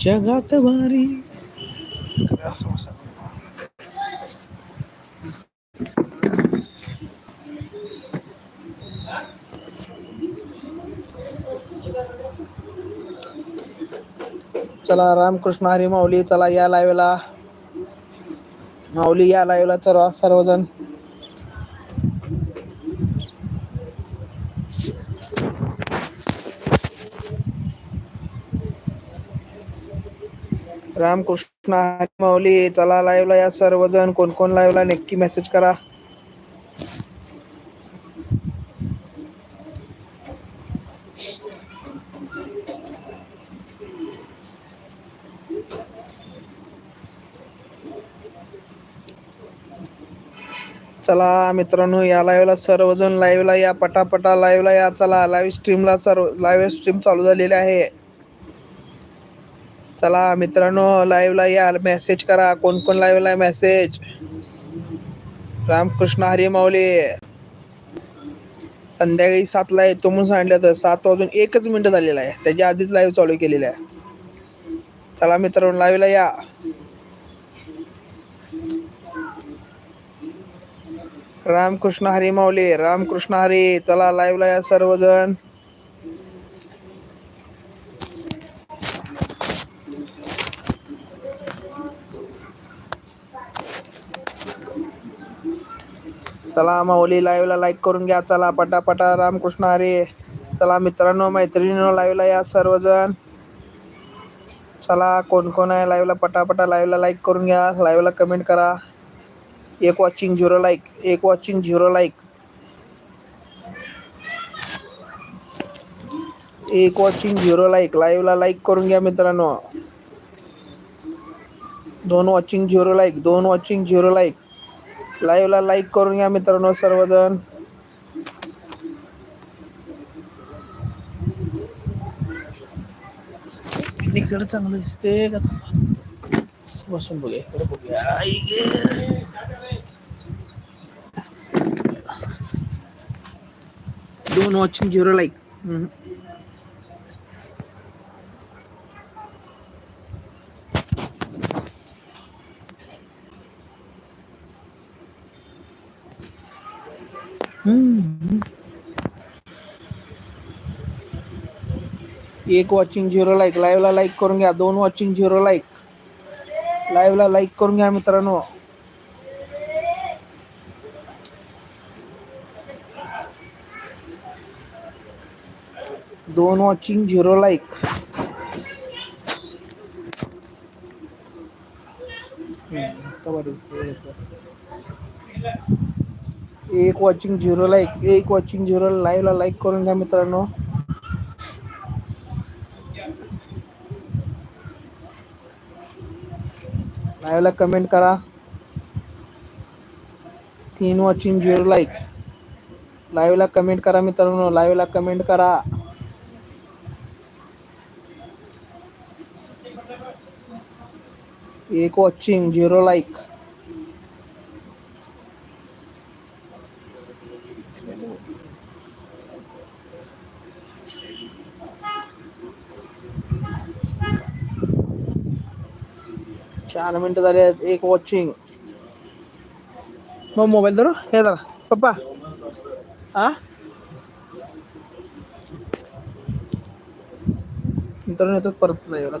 जगात भारी चला रामकृष्ण हरी माऊली चला या लाईव्हला माऊली या लाईव्हला चला सर्वजण. रामकृष्ण हरी माऊली चला लाईव्हला या सर्वजण कोण कोण लाईव्हला नक्की मेसेज करा. चला मित्रांनो या लाईव्हला सर्वजण लाईव्हला या पटापटा लाईव्हला या चला लाईव्ह स्ट्रीमला सर्व लाईव्ह स्ट्रीम चालू झालेली आहे. चला मित्रांनो लाईव्हला या. मेसेज करा. कोण कोण लाईव्हला मेसेज रामकृष्ण हरी माऊली. संध्याकाळी सातला येतो म्हणून सांगितलं तर सात वाजून एकच मिनटं झालेला आहे. त्याच्या आधीच लाईव्ह चालू केलेला आहे. चला मित्रांनो लाईव्हला या. रामकृष्ण हरी माऊली. रामकृष्ण हरी चला लाईव्हला या सर्वजण. चला माऊली लाईव्हला लाईक करून घ्या. चला पटापटा. रामकृष्ण अरे चला मित्रांनो मैत्रिणींनो लाईव्हला या सर्वजण. चला कोण कोण आहे लाईव्हला पटापटा लाईव्हला लाईक करून घ्या. लाईव्हला कमेंट करा. एक वॉचिंग झिरो लाईक एक वॉचिंग झिरो लाईक एक वॉचिंग झिरो लाईक लाईव्हला लाईक करून घ्या मित्रांनो. दोन वॉचिंग झिरो लाईक दोन वॉचिंग झिरो लाईक लाईव्हला लाईक करून घ्या मित्रांनो सर्वजण. इकडे चांगलं दिसते का? बसून बघूया इकडे बघूया. आई गे. दोन वॉचिंग झिरो लाईक एक वॉचिंग झिरो लाईक लाईव्हला लाईक करून घ्या. दोन वॉचिंग झिरो लाईक लाईव्हला लाईक करून घ्या मित्रांनो. दोन वॉचिंग झिरो लाईक एक वॉचिंग झिरो लाईक एक वॉचिंग झिरो लाईव्हला लाईक करून घ्या मित्रांनो. लाईव्हला कमेंट करा. तीन वॉचिंग झिरो लाईक लाईव्हला कमेंट करा मित्रांनो. लाईव्हला कमेंट करा. एक वॉचिंग झिरो लाईक चार मिनटं झाले आहेत एक वॉचिंग मग मोबाईल धरू? हे जरा. पप्पा. हा मित्रांनो येतो परत. जायला